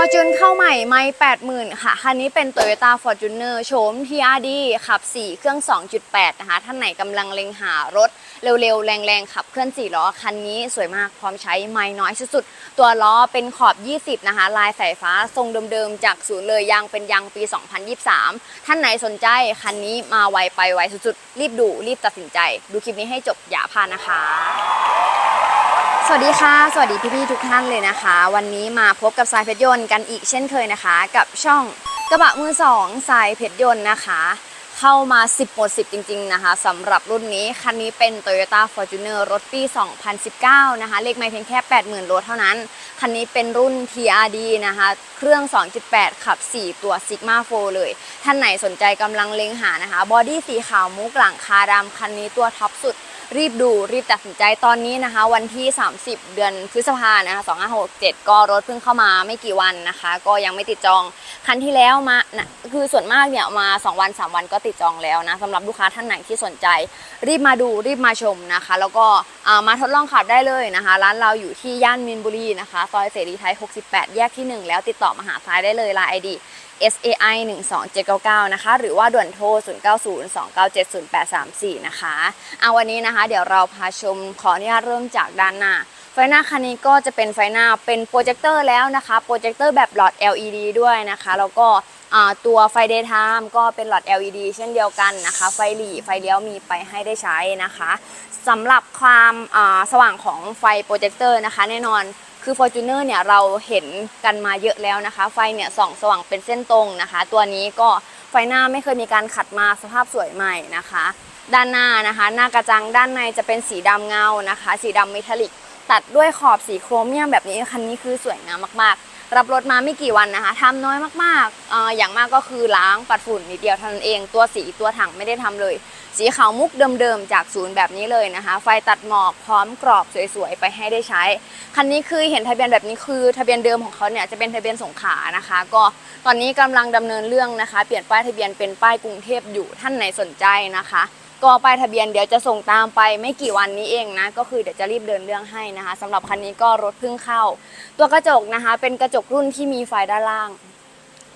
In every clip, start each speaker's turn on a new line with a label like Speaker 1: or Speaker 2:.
Speaker 1: Fortune เข้าใหม่ไม่80,000 ค่ะ คันนี้เป็น Toyota Fortuner โฉม TRD ขับ 4 เครื่อง 2.8 นะคะ ท่านไหนกำลังเล็งหารถเร็วๆ แรงๆ ขับเคลื่อน4ล้อ คันนี้สวยมากพร้อมใช้ไม่น้อยสุดๆ ตัวล้อเป็นขอบ 20 นะคะ ลายสายฟ้าทรงเดิมๆ จากศูนย์เลยยางเป็นยางปี 2023 ท่านไหนสนใจ คันนี้มาไวไปไวสุดๆ รีบดูรีบตัดสินใจ ดูคลิปนี้ให้จบอย่าพลาดนะคะ สวัสดีค่ะ สวัสดีพี่ๆทุกท่านเลยนะคะ วันนี้มาพบกับสายเพชรยนต์กันอีกเช่นเคยนะคะ กับช่องกระบะมือสองสายเพชรยนต์นะคะ เข้ามา 10หมด10 จริง ๆ นะคะสำหรับรุ่นนี้ คันนี้เป็น Toyota Fortuner รถปี 2019 นะคะ เลขไม่เพียงแค่ 80,000โลเท่านั้น คันนี้เป็นรุ่น TRD นะคะ เครื่อง 2.8 ขับ 4 ตัว Sigma 4 เลย ท่านไหนสนใจกำลังเล็งหานะคะ บอดี้สีขาวมุกหลังคาดำคันนี้ตัวท็อปสุด รีบดูรีบตัดสินใจตอนนี้นะคะ วันที่ 30 เดือนพฤษภานะคะ2567 ก็รถเพิ่งเข้ามาไม่กี่วันนะคะ ก็ยังไม่ติดจองคันที่แล้วมานะคือส่วนมากเนี่ยมา 2 วัน 3 วันก็ติดจองแล้วนะสำหรับลูกค้าท่านไหนที่สนใจ รีบมาดูรีบมาชมนะคะ แล้วก็มาทดลองขับได้เลยนะคะ ร้านเราอยู่ที่ย่านมินบุรีนะคะซอยเสรีไทย 68 แยกที่ 1 แล้วติดต่อมาหาซ้ายได้เลยไลน์ไอดี SAI 12799 นะคะ หรือว่าด่วนโทร 0902970834 นะคะเอาวันนี้นะคะ เดี๋ยวเราพาชมขออนุญาตเริ่มจากด้านหน้า ไฟหน้าคันนี้ก็จะเป็นไฟหน้าเป็นโปรเจคเตอร์แล้วนะคะ โปรเจคเตอร์แบบหลอด LED ด้วยนะคะ แล้วก็ตัวไฟ daytime ก็เป็นหลอด LED เช่นเดียวกันนะคะ ไฟหลีไฟเลี้ยวมีไปให้ได้ใช้นะคะสำหรับความสว่างของไฟโปรเจคเตอร์นะคะ แน่นอน คือ Fortuner เนี่ยเราเห็นกันมาเยอะแล้วนะคะ ไฟเนี่ยส่องสว่างเป็นเส้นตรงนะคะ ตัวนี้ก็ไฟหน้าไม่เคยมีการขัดมาสภาพสวยใหม่นะคะ ด้านหน้านะคะ หน้ากระจังด้านในจะเป็นสีดำเงานะคะ สีดำเมทัลลิก ตัดด้วยขอบสีโครเมียมแบบนี้คันนี้คือสวยงามมากๆ รับรถมาไม่กี่วันนะคะทำน้อยมากๆออย่างมากก็คือล้างปัดฝุ่นนิดเดียวเท่านั้นเองตัวสีตัวถังไม่ได้ทำเลย สีขาวมุกเดิมๆจากศูนย์แบบนี้เลยนะคะ ไฟตัดหมอกพร้อมกรอบสวยๆไปให้ได้ใช้ คันนี้คือเห็นทะเบียนแบบนี้คือ ทะเบียนเดิมของเขาเนี่ยจะเป็นทะเบียนสงขลานะคะ ก็ตอนนี้กำลังดำเนินเรื่องนะคะ เปลี่ยนป้ายทะเบียนเป็นป้ายกรุงเทพอยู่ท่านไหนสนใจนะคะ ก็ป้ายทะเบียนเดี๋ยวจะส่งตามไปไม่กี่วันนี้เองนะ ก็คือเดี๋ยวจะรีบเดินเรื่องให้นะคะสำหรับคันนี้ก็รถเพิ่งเข้า ตัวกระจกนะคะ เป็นกระจกรุ่นที่มีไฟด้านล่าง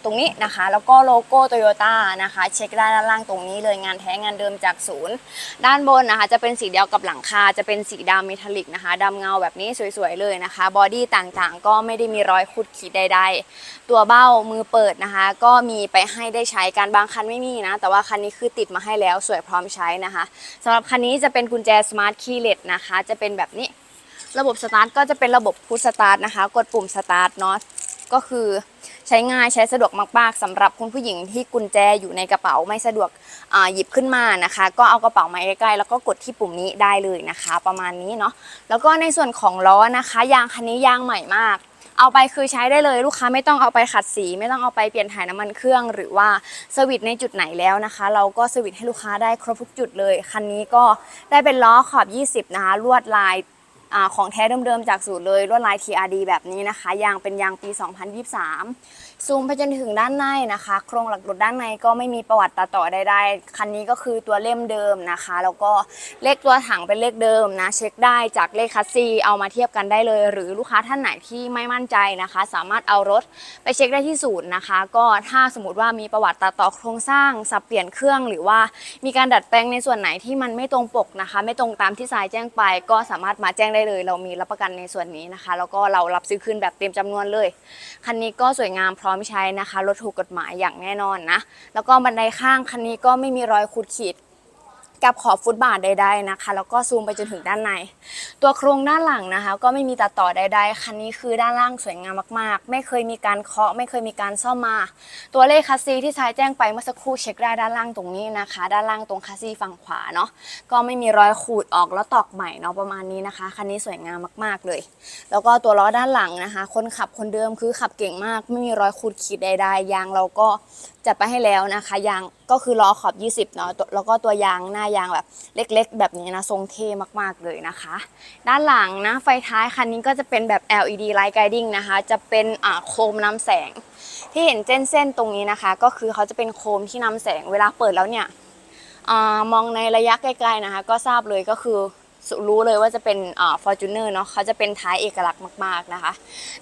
Speaker 1: ตรงนี้นะคะ แล้วก็โลโก้โตโยต้านะคะ เช็คได้ด้านล่างตรงนี้เลยงานแท้งานเดิมจากศูนย์ ด้านบนนะคะ จะเป็นสีเดียวกับหลังคา จะเป็นสีดำเมทัลลิกนะคะดำเงาแบบนี้สวยๆเลยนะคะ บอดี้ต่างๆ ก็ไม่ได้มีรอยขุดขีดใด ๆ ตัวเบ้ามือเปิดนะคะ ก็มีไปให้ได้ใช้กันบางคันไม่มีนะ แต่ว่าคันนี้คือติดมาให้แล้วสวยพร้อมใช้นะคะสำหรับคันนี้จะเป็นกุญแจสมาร์ทคีย์เลสนะคะ จะเป็นแบบนี้ ระบบสตาร์ทก็จะเป็นระบบพุชสตาร์ทนะคะ กดปุ่มสตาร์ทเนาะก็คือ ช้ง่ายใช้สะดวกมากๆสำหรับคุณผู้หญิงที่กุญแจอยู่ในกระเป๋าไม่สะดวกหยิบขึ้นมานะคะ ก็เอากระเป๋ามาใกล้ๆแล้วก็กดที่ปุ่มนี้ได้เลยนะคะ ประมาณนี้เนาะแล้วก็ในส่วนของล้อนะคะ ยางคันนี้ยางใหม่มากเอาไปคือใช้ได้เลยลูกค้าไม่ต้องเอาไปขัดสี ไม่ต้องเอาไปเปลี่ยนถ่ายน้ำมันเครื่อง หรือว่าสวิตในจุดไหนแล้วนะคะ เราก็สวิตให้ลูกค้าได้ครบทุกจุดเลย คันนี้ก็ได้เป็นล้อขอบ 20 นะคะลวดลายอของแท้เดิมๆจากศูนย์เลยลวดลาย TRD แบบนี้นะคะยางเป็นยางปี 2023 ซูมไปจนถึงด้านในนะคะ โครงหลักรถด้านในก็ไม่มีประวัติตัดต่อใดๆ คันนี้ก็คือตัวเล่มเดิมนะคะ แล้วก็เลขตัวถังเป็นเลขเดิมนะ เช็คได้จากเลขคัสซีเอามาเทียบกันได้เลย หรือลูกค้าท่านไหนที่ไม่มั่นใจนะคะ สามารถเอารถไปเช็คได้ที่ศูนย์นะคะ ก็ถ้าสมมติว่ามีประวัติตัดต่อโครงสร้างสับเปลี่ยนเครื่องหรือว่ามีการดัดแปลงในส่วนไหนที่มันไม่ตรงปกนะคะ ไม่ตรงตามที่สายแจ้งไป ก็สามารถมาแจ้งได้เลย เรามีรับประกันในส่วนนี้นะคะ แล้วก็เรารับซื้อคืนแบบเต็มจำนวนเลยคันนี้ก็สวยงามพร้อมใช้นะคะรถถูกกฎหมายอย่างแน่นอนนะ แล้วก็บันไดข้างคันนี้ก็ไม่มีรอยขูดขีด กับขอบฟุตบาทใดๆนะคะ แล้วก็ซูมไปจนถึงด้านใน ตัวโครงด้านหลังนะคะ ก็ไม่มีตัดต่อใดๆ คันนี้คือด้านล่างสวยงามมากๆ ไม่เคยมีการเคาะ ไม่เคยมีการซ่อมมา ตัวเลขคัสซีที่ชายแจ้งไปเมื่อสักครู่เช็คได้ด้านล่างตรงนี้นะคะ ด้านล่างตรงคัสซีฝั่งขวาเนาะ ก็ไม่มีรอยขูดออกแล้วตอกใหม่เนาะประมาณนี้นะคะ คันนี้สวยงามมากๆเลย แล้วก็ตัวล้อด้านหลังนะคะ คนขับคนเดิมคือขับเก่งมาก ไม่มีรอยขูดขีดใด ๆ ยางเราก็จัดไปให้แล้วนะคะ ยางก็คือล้อขอบ 20เนาะ แล้วก็ตัวยางหน้ายางแบบเล็กๆ แบบนี้นะทรงเท่มากๆเลยนะคะ ด้านหลังนะไฟท้ายคันนี้ก็จะเป็นแบบ LED light guiding นะคะ จะเป็นโคมนำแสง ที่เห็นเส้นๆตรงนี้นะคะ ก็คือเขาจะเป็นโคมที่นำแสงเวลาเปิดแล้วเนี่ยอมองในระยะไกลๆนะคะ ก็ทราบเลยก็คือรู้เลยว่าจะเป็นฟอ่า Fortuner เนาะเขาจะเป็นท้ายเอกลักษณ์มากๆนะคะ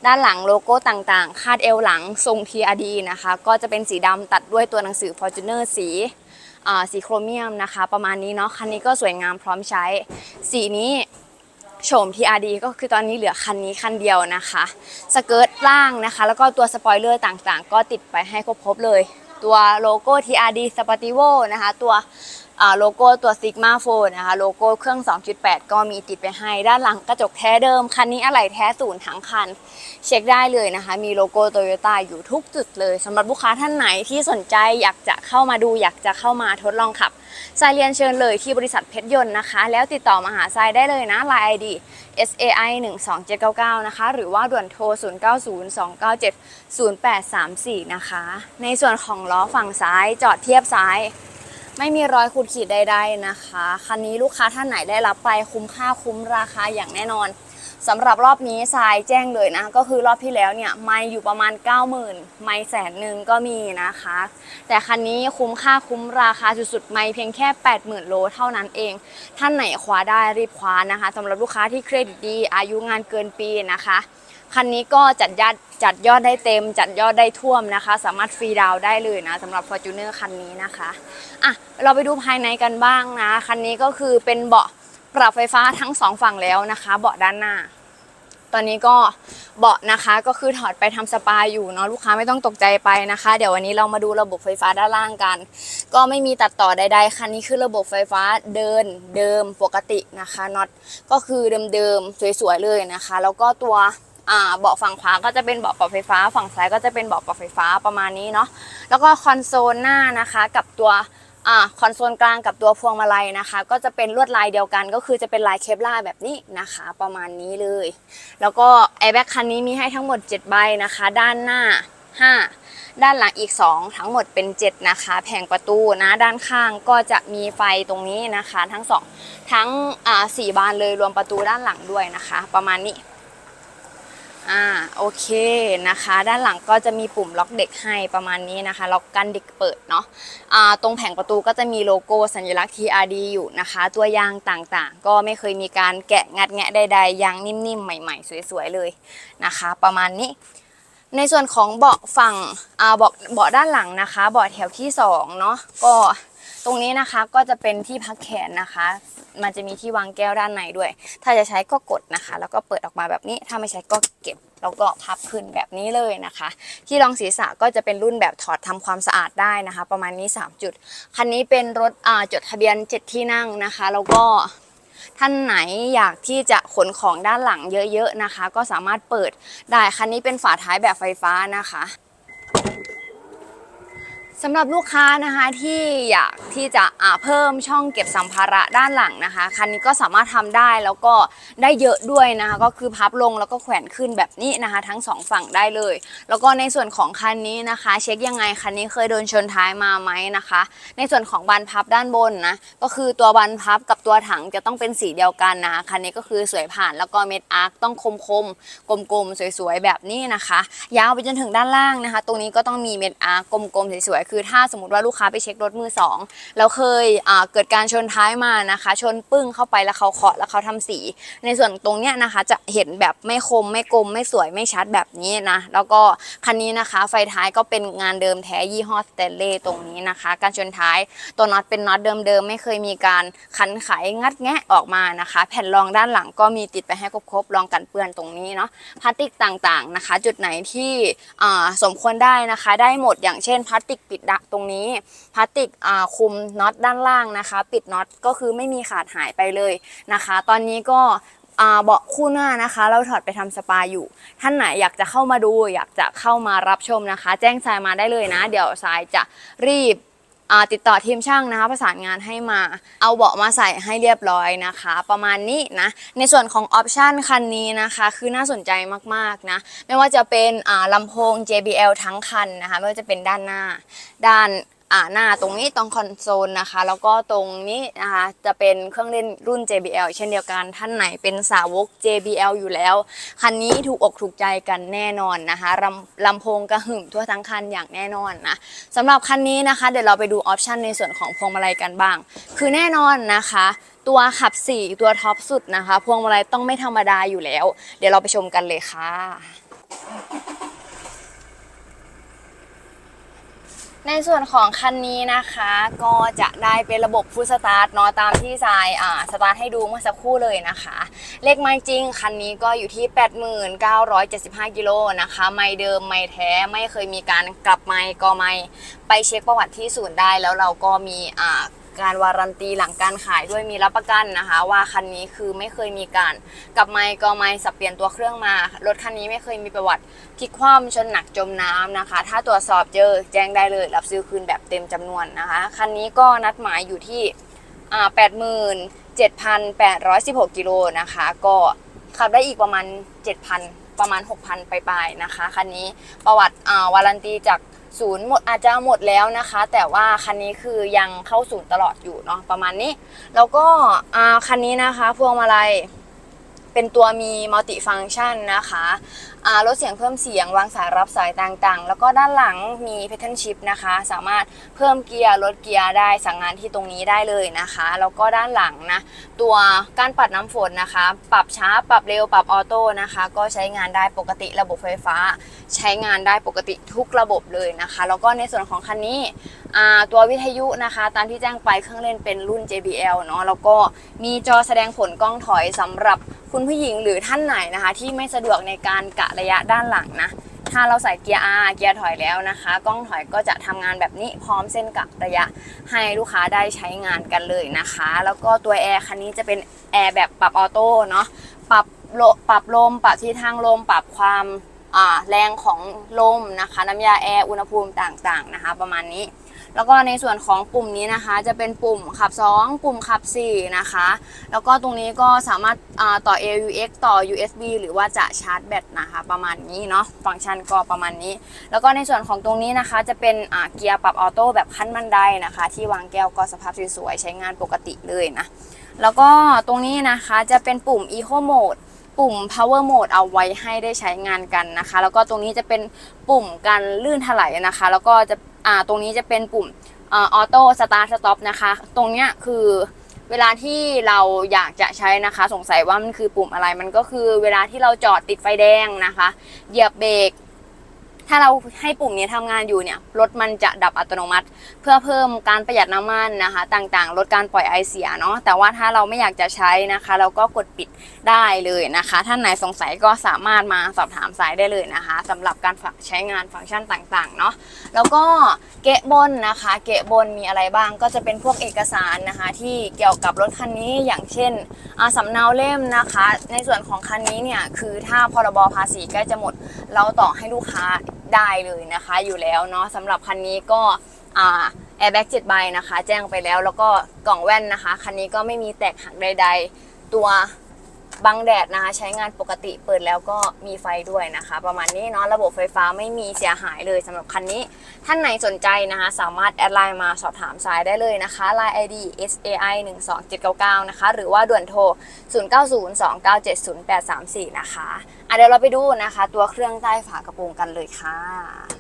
Speaker 1: ด้านหลังโลโก้ต่างๆ คาดเอวหลังทรง TRD นะคะ ก็จะเป็นสีดำตัดด้วยตัวหนังสือ Fortuner สีอ่า สีโครเมียมนะคะ ประมาณนี้เนาะคันนี้ก็สวยงามพร้อมใช้ สีนี้โฉม TRD ก็คือตอนนี้เหลือคันนี้คันเดียวนะคะสเกิร์ตล่างนะคะ แล้วก็ตัวสปอยเลอร์ต่างๆ ก็ติดไปให้ครบๆเลย ตัวโลโก้ TRD Sportivo นะคะ ตัว โลโก้ตัว Sigma 4นะคะ โลโก้เครื่อง 2.8 ก็มีติดไปให้ด้านหลังกระจกแท้เดิม คันนี้อะไหล่แท้ศูนย์ทั้งคัน เช็คได้เลยนะคะ มีโลโก้โตโยต้าอยู่ทุกจุดเลยสำหรับลูกค้าท่านไหนที่สนใจอยากจะเข้ามาดูอยากจะเข้ามาทดลองขับทรายเรียนเชิญเลยที่บริษัทเพชรยนต์นะคะ แล้วติดต่อมาหาทรายได้เลยนะ Line ID SAI 12799 นะคะ หรือว่าด่วนโทร 090297 0834 นะคะ ในส่วนของล้อฝั่งซ้ายจอดเทียบซ้าย ไม่มีรอยขูดขีดใดๆนะคะ คันนี้ลูกค้าท่านไหนได้รับไปคุ้มค่าคุ้มราคาอย่างแน่นอน สำหรับรอบนี้ทรายแจ้งเลยนะ ก็คือรอบที่แล้วเนี่ยไม่อยู่ประมาณ 90,000 ไม่แสนหนึ่งก็มีนะคะ แต่คันนี้คุ้มค่าคุ้มราคาสุดๆ ไม่เพียงแค่ 80,000 โลเท่านั้นเอง ท่านไหนคว้าได้รีบคว้านะคะสำหรับลูกค้าที่เครดิตดี อายุงานเกินปีนะคะคันนี้ก็จัดยอดจัดยอดได้เต็ม จัดยอดได้ท่วมนะคะ สามารถฟรีดาวได้เลยนะสำหรับ Fortuner คันนี้นะคะอะเราไปดูภายในกันบ้างนะ คันนี้ก็คือเป็นเบาะ ปรับไฟฟ้าทั้งสองฝั่งแล้วนะคะ เบาะด้านหน้า ตอนนี้ก็เบาะนะคะก็คือถอดไปทำสปาอยู่เนาะลูกค้าไม่ต้องตกใจไปนะคะ เดี๋ยววันนี้เรามาดูระบบไฟฟ้าด้านล่างกัน ก็ไม่มีตัดต่อใด ๆ คันนี้คือระบบไฟฟ้าเดินเดิมปกตินะคะน็อตก็คือเดิมๆสวยๆเลยนะคะ แล้วก็ตัวเบาะฝั่งขวาก็จะเป็นเบาะปรับไฟฟ้า ฝั่งซ้ายก็จะเป็นเบาะปรับไฟฟ้าประมาณนี้เนาะแล้วก็คอนโซลหน้านะคะกับตัว อ่าคอนโซลกลางกับตัวพวงมาลัยนะคะ ก็จะเป็นลวดลายเดียวกัน ก็คือจะเป็นลายเคปลาแบบนี้นะคะ ประมาณนี้เลย แล้วก็แอร์แบ็กคันนี้มีให้ทั้งหมด 7 ใบนะคะ ด้านหน้า 5 ด้านหลังอีก 2 ทั้งหมดเป็น 7 นะคะ แผงประตูนะด้านข้างก็จะมีไฟตรงนี้นะคะ ทั้ง 2 ทั้งอ่าสี่บานเลยรวมประตูด้านหลังด้วยนะคะ ประมาณนี้ อ่าโอเคนะคะ ด้านหลังก็จะมีปุ่มล็อกเด็กให้ประมาณนี้นะคะล็อกกันเด็กเปิดเนาะอ่าตรงแผงประตูก็จะมีโลโก้สัญลักษณ์ TRD อยู่นะคะ ตัวยางต่างๆ ก็ไม่เคยมีการแกะงัดแงะใดๆยางนิ่มๆ ใหม่ๆ สวยๆ เลยนะคะ ประมาณนี้ในส่วนของเบาะฝั่งเบาะเบาะด้านหลังนะคะ เบาะแถวที่สองเนาะก็ ตรงนี้นะคะก็จะเป็นที่พักแขนนะคะ มันจะมีที่วางแก้วด้านในด้วย ถ้าจะใช้ก็กดนะคะ แล้วก็เปิดออกมาแบบนี้ ถ้าไม่ใช้ก็เก็บแล้วก็พับขึ้นแบบนี้เลยนะคะ ที่รองศีรษะก็จะเป็นรุ่นแบบถอดทำความสะอาดได้นะคะ ประมาณนี้ 3 จุด คันนี้เป็นรถจดทะเบียน 7 ที่นั่งนะคะ แล้วก็ท่านไหนอยากที่จะขนของด้านหลังเยอะๆนะคะ ก็สามารถเปิดได้คันนี้เป็นฝาท้ายแบบไฟฟ้านะคะ สำหรับลูกค้านะคะที่อยากที่จะเพิ่มช่องเก็บสัมภาระด้านหลังนะคะ คันนี้ก็สามารถทำได้แล้วก็ได้เยอะด้วยนะคะ ก็คือพับลงแล้วก็แขวนขึ้นแบบนี้นะคะ ทั้งสองฝั่งได้เลย แล้วก็ในส่วนของคันนี้นะคะ เช็คยังไงคันนี้เคยโดนชนท้ายมาไหมนะคะ ในส่วนของบานพับด้านบนนะก็คือตัวบานพับกับตัวถังจะต้องเป็นสีเดียวกันนะคะคันนี้ก็คือสวยผ่านแล้วก็เม็ดอาร์คต้องคมคมๆกลมๆสวยๆแบบนี้นะคะ ยาวไปจนถึงด้านล่างนะคะ ตรงนี้ก็ต้องมีเม็ดอาร์คกลมๆสวยๆคือถ้าสมมติว่าลูกค้าไปเช็ครถมือสองแล้วเคยเกิดการชนท้ายมานะคะ ชนปึ้งเข้าไปแล้วเขาเคาะแล้วเขาทำสี ในส่วนตรงเนี้ยนะคะ จะเห็นแบบไม่คมไม่กลมไม่สวยไม่ชัดแบบนี้นะแล้วก็คันนี้นะคะไฟท้ายก็เป็นงานเดิมแท้ยี่ห้อสเตนเลตรงนี้นะคะ การชนท้ายตัวน็อตเป็นน็อตเดิมๆไม่เคยมีการขันไขงัดแงะออกมานะคะ แผ่นรองด้านหลังก็มีติดไปให้ครบๆรองกันเปื้อนตรงนี้เนาะพลาสติกต่างๆนะคะ จุดไหนที่สมควรได้นะคะ ได้หมดอย่างเช่นพลาสติกปิดดักตรงนี้พลาสติกคุมน็อตด้านล่างนะคะ ปิดน็อตก็คือไม่มีขาดหายไปเลยนะคะ ตอนนี้ก็เบาะคู่หน้านะคะ เราถอดไปทำสปาอยู่ ท่านไหนอยากจะเข้ามาดู อยากจะเข้ามารับชมนะคะ แจ้งสายมาได้เลยนะ เดี๋ยวสายจะรีบ ติดต่อทีมช่างนะคะ ประสานงานให้มาเอาเบาะมาใส่ให้เรียบร้อยนะคะ ประมาณนี้นะ ในส่วนของออปชันคันนี้นะคะ คือน่าสนใจมากๆนะ ไม่ว่าจะเป็นลำโพง JBL ทั้งคันนะคะ ไม่ว่าจะเป็นด้านหน้าด้าน อ่าหน้าตรงนี้ตรงคอนโซลนะคะ แล้วก็ตรงนี้นะคะจะเป็นเครื่องเล่นรุ่น JBL เช่นเดียวกันท่านไหนเป็นสาวก JBL อยู่แล้ว คันนี้ถูกอกถูกใจกันแน่นอนนะคะลำลำโพงกระหึ่มทั่วทั้งคันอย่างแน่นอนนะสำหรับคันนี้นะคะ เดี๋ยวเราไปดูออปชันในส่วนของพวงมาลัยกันบ้าง คือแน่นอนนะคะตัวขับ 4 ตัวท็อปสุดนะคะ พวงมาลัยต้องไม่ธรรมดาอยู่แล้ว เดี๋ยวเราไปชมกันเลยค่ะ ในส่วนของคันนี้นะคะก็จะได้เป็นระบบฟู l สตาร์ทเนาะตามที่ทรายอ่าสตาร์ทให้ดูเมื่อสักครู่เลยนะคะ เลขไม้จริง คันนี้ก็อยู่ที่ 8975กิโลนะคะ ไม่เดิมไม่แท้ไม่เคยมีการกลับไม้ก็ไม่ไปเช็คประวัติที่ศูนย์ได้แล้วเราก็มีอ่า การวารันตีหลังการขายด้วยมีรับประกันนะคะ ว่าคันนี้คือไม่เคยมีการกลับไม้ก็ไม่สับเปลี่ยนตัวเครื่องมารถคันนี้ไม่เคยมีประวัติพลิกคว่ำชนหนักจมน้ำนะคะ ถ้าตรวจสอบเจอแจ้งได้เลยรับซื้อคืนแบบเต็มจำนวนนะคะ คันนี้ก็นัดหมายอยู่ที่อ่า87,816กิโลนะคะ ก็ขับได้อีกประมาณ7,000ประมาณ6,000ไปๆนะคะ คันนี้ประวัติวารันตีจาก ศูนย์หมดอาจจะหมดแล้วนะคะ แต่ว่าคันนี้คือยังเข้าศูนย์ตลอดอยู่เนาะประมาณนี้ แล้วก็อ่าคันนี้นะคะพวงมาลัยเป็นตัวมีมัลติฟังก์ชันนะคะลดเสียงเพิ่มเสียงวางสายรับสายต่างๆ แล้วก็ด้านหลังมีเพ t เทิ n ชิพนะคะ สามารถเพิ่มเกียร์ลดเกียร์ได้สั่งงานที่ตรงนี้ได้เลยนะคะ แล้วก็ด้านหลังนะตัวการปัดน้ำฝนนะคะ ปรับช้าปรับเร็วปรับออโต้นะคะ ก็ใช้งานได้ปกติระบบไฟฟ้า ใช้งานได้ปกติทุกระบบเลยนะคะ แล้วก็ในส่วนของคันนี้ตัววิทยุนะคะ ตามที่แจ้งไปเครื่องเล่นเป็นรุ่น JBL เนาะแล้วก็มีจอแสดงผลกล้องถอยสำหรับคุณผู้หญิงหรือท่านไหนนะคะ ที่ไม่สะดวกในการกะระยะด้านหลังนะ ถ้าเราใส่เกียร์ R เกียร์ถอยแล้วนะคะ กล้องถอยก็จะทำงานแบบนี้พร้อมเส้นกะระยะให้ลูกค้าได้ใช้งานกันเลยนะคะ แล้วก็ตัวแอร์คันนี้จะเป็นแอร์แบบปรับออโต้เนาะ ปรับโลปรับลม ปรับทิศทางลม ปรับความแรงของลมนะคะ น้ำยาแอร์ อุณหภูมิต่างๆนะคะ ประมาณนี้ แล้วก็ในส่วนของปุ่มนี้นะคะ จะเป็นปุ่มขับ 2 ปุ่มขับ 4 นะคะ แล้วก็ตรงนี้ก็สามารถต่อ AUX ต่อ USB หรือว่าจะชาร์จแบตนะคะ ประมาณนี้เนาะฟังก์ชันก็ประมาณนี้ แล้วก็ในส่วนของตรงนี้นะคะ จะเป็นเกียร์ปรับออโต้แบบขั้นบันไดนะคะ ที่วางแก้วก็สภาพสวยๆใช้งานปกติเลยนะแล้วก็ตรงนี้นะคะจะเป็นปุ่ม Eco Mode ปุ่ม power mode เอาไว้ให้ได้ใช้งานกันนะคะ แล้วก็ตรงนี้จะเป็นปุ่มการลื่นถลายนะคะ แล้วก็จะ อ่าตรงนี้จะเป็นปุ่มออโต้สตาร์ทสต็อปนะคะ ตรงเนี้ยคือเวลาที่เราอยากจะใช้นะคะ สงสัยว่ามันคือปุ่มอะไรมันก็คือเวลาที่เราจอดติดไฟแดงนะคะ เหยียบเบรก ถ้าเราให้ปุ่มนี้ทำงานอยู่เนี่ยรถมันจะดับอัตโนมัติ เพื่อเพิ่มการประหยัดน้ำมันนะคะ ต่างๆ ลดการปล่อยไอเสียเนาะแต่ว่าถ้าเราไม่อยากจะใช้นะคะ เราก็กดปิดได้เลยนะคะ ท่านไหนสงสัยก็สามารถมาสอบถามสายได้เลยนะคะสำหรับการใช้งานฟังก์ชันต่างๆเนาะแล้วก็เกะบนนะคะ เกะบนมีอะไรบ้างก็จะเป็นพวกเอกสารนะคะ ที่เกี่ยวกับรถคันนี้อย่างเช่น สำเนาเล่มนะคะ ในส่วนของคันนี้เนี่ยคือถ้าพรบภาษีใกล้จะหมด เราต่อให้ลูกค้าได้เลยนะคะ อยู่แล้วเนาะสำหรับคันนี้ก็แอร์แบ็กเจ็ดใบนะคะ แจ้งไปแล้วแล้วก็กล่องแว่นนะคะ คันนี้ก็ไม่มีแตกหักใด ๆ ตัว บังแดดนะคะ ใช้งานปกติเปิดแล้วก็มีไฟด้วยนะคะ ประมาณนี้เนาะระบบไฟฟ้าไม่มีเสียหายเลยสำหรับคันนี้ ท่านไหนสนใจนะคะ สามารถแอดไลน์มาสอบถามสายได้เลยนะคะ Line ID SAI 12799นะคะหรือว่าด่วนโทร 0902970834 นะคะอะเดี๋ยวเราไปดูนะคะ ตัวเครื่องใต้ฝากระโปรงกันเลยค่ะ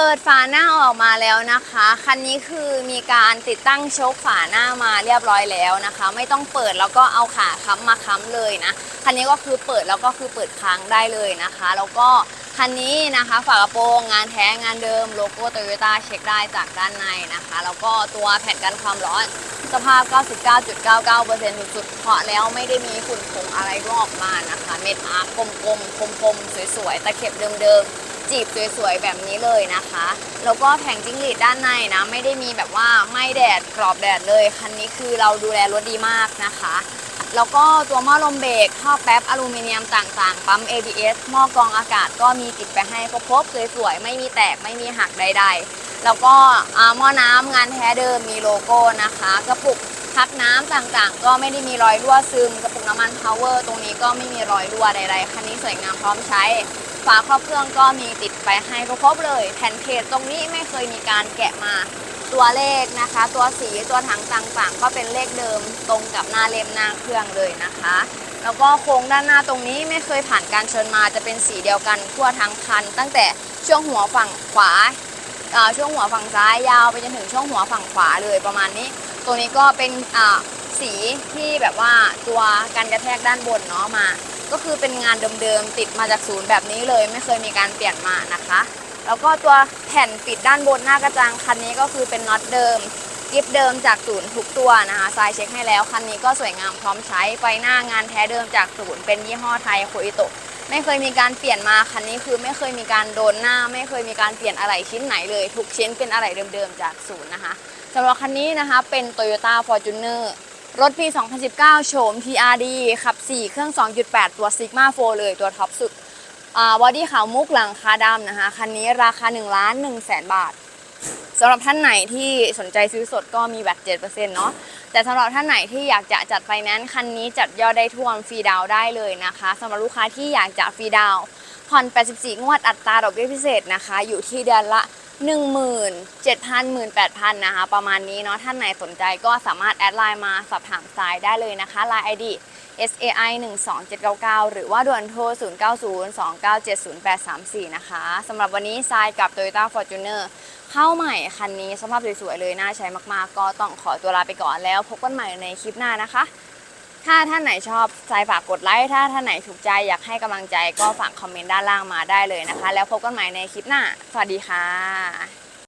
Speaker 1: ปิดฝาหน้าออกมาแล้วนะคะ คันนี้คือมีการติดตั้งโชคฝาหน้ามาเรียบร้อยแล้วนะคะ ไม่ต้องเปิดแล้วก็เอาขาค้ำมาค้ำเลยนะ คันนี้ก็คือเปิดแล้วก็คือเปิดค้างได้เลยนะคะ แล้วก็คันนี้นะคะฝากระโปรงงานแท้งานเดิมโลโก้โตโยต้าเช็คได้จากด้านในนะคะ แล้วก็ตัวแผ่นกันความร้อนสภาพ 99.99%สุดๆเพราะแล้วไม่ได้มีฝุ่นผงอะไรร่วงออกมานะคะ เม็ดอาร์กลมๆคมๆสวยๆตะเข็บเดิมๆ จีบสวยๆแบบนี้เลยนะคะ แล้วก็แผงจิ้งหรีดด้านในนะ ไม่ได้มีแบบว่าไม่แดดกรอบแดดเลย คันนี้คือเราดูแลรถดีมากนะคะ แล้วก็ตัวหม้อลมเบรกท่อแป๊บอลูมิเนียมต่างๆ ปั๊ม ABS หม้อกรองอากาศก็มีติดไปให้ครบๆสวยๆไม่มีแตกไม่มีหักใด ๆ แล้วก็หม้อน้ำงานแท้เดิมมีโลโก้นะคะกระปุกพักน้ำต่างๆ ก็ไม่ได้มีรอยรั่วซึม กระปุกน้ำมัน power ตรงนี้ก็ไม่มีรอยรั่วใดๆ คันนี้สวยงามพร้อมใช้ ฝาครอบเครื่องก็มีติดไปให้ครบเลย แผ่นเพจตรงนี้ไม่เคยมีการแกะมาตัวเลขนะคะ ตัวสีตัวถังต่างๆ ก็เป็นเลขเดิมตรงกับหน้าเล่มหน้าเครื่องเลยนะคะ แล้วก็โครงด้านหน้าตรงนี้ไม่เคยผ่านการชนมาจะเป็นสีเดียวกันทั่วทั้งคัน ตั้งแต่ช่วงหัวฝั่งขวาช่วงหัวฝั่งซ้ายยาวไปจนถึงช่วงหัวฝั่งขวาเลยประมาณนี้ ตัวนี้ก็เป็นสีที่แบบว่าตัวการกระแทกด้านบนเนาะมา ก็คือเป็นงานเดิมๆติดมาจากศูนย์แบบนี้เลย ไม่เคยมีการเปลี่ยนมานะคะ แล้วก็ตัวแผ่นปิดด้านบนหน้ากระจังคันนี้ก็คือเป็นน็อตเดิมกิฟเดิมจากศูนย์ทุกตัวนะคะทรายเช็คให้แล้วคันนี้ก็สวยงามพร้อมใช้ไฟหน้างานแท้เดิมจากศูนย์เป็นยี่ห้อไทยโคอิโตะไม่เคยมีการเปลี่ยนมาคันนี้คือไม่เคยมีการโดนหน้า ไม่เคยมีการเปลี่ยนอะไรชิ้นไหนเลย ทุกชิ้นเป็นอะไรเดิมๆจากศูนย์นะคะสำหรับคันนี้นะคะเป็น Toyota Fortuner รถปี 2019 โฉม TRD ขับ 4 เครื่อง 2.8 ตัว Sigma 4 เลย ตัวท็อปสุดบอดี้ขาวมุกหลังคาดำนะคะ คันนี้ราคา1ล้าน1แสนบาทสำหรับท่านไหนที่สนใจซื้อสดก็มีแบต7%เนาะแต่สำหรับท่านไหนที่อยากจะจัดไฟแนนซ์คันนี้จัดยอดได้ท่วมฟรีดาวได้เลยนะคะสำหรับลูกค้าที่อยากจะฟรีดาวผ่อน 84 งวดอัตราดอกเบี้ยพิเศษนะคะ อยู่ที่เดือนละ 17,000 18,000 นะคะ ประมาณนี้เนาะท่านไหนสนใจก็สามารถแอดไลน์มาสอบถามสายได้เลยนะคะ Line ID SAI 12799 หรือว่าด่วนโทร 0902970834 นะคะสำหรับวันนี้ทรายกับ Toyota Fortuner เข้าใหม่คันนี้สภาพสวยๆเลย น่าใช้มากๆ ก็ต้องขอตัวลาไปก่อนแล้ว พบกันใหม่ในคลิปหน้านะคะ ถ้าท่านไหนชอบใจฝากกดไลค์ ถ้าท่านไหนถูกใจอยากให้กำลังใจก็ฝากคอมเมนต์ด้านล่างมาได้เลยนะคะ แล้วพบกันใหม่ในคลิปหน้า สวัสดีค่ะ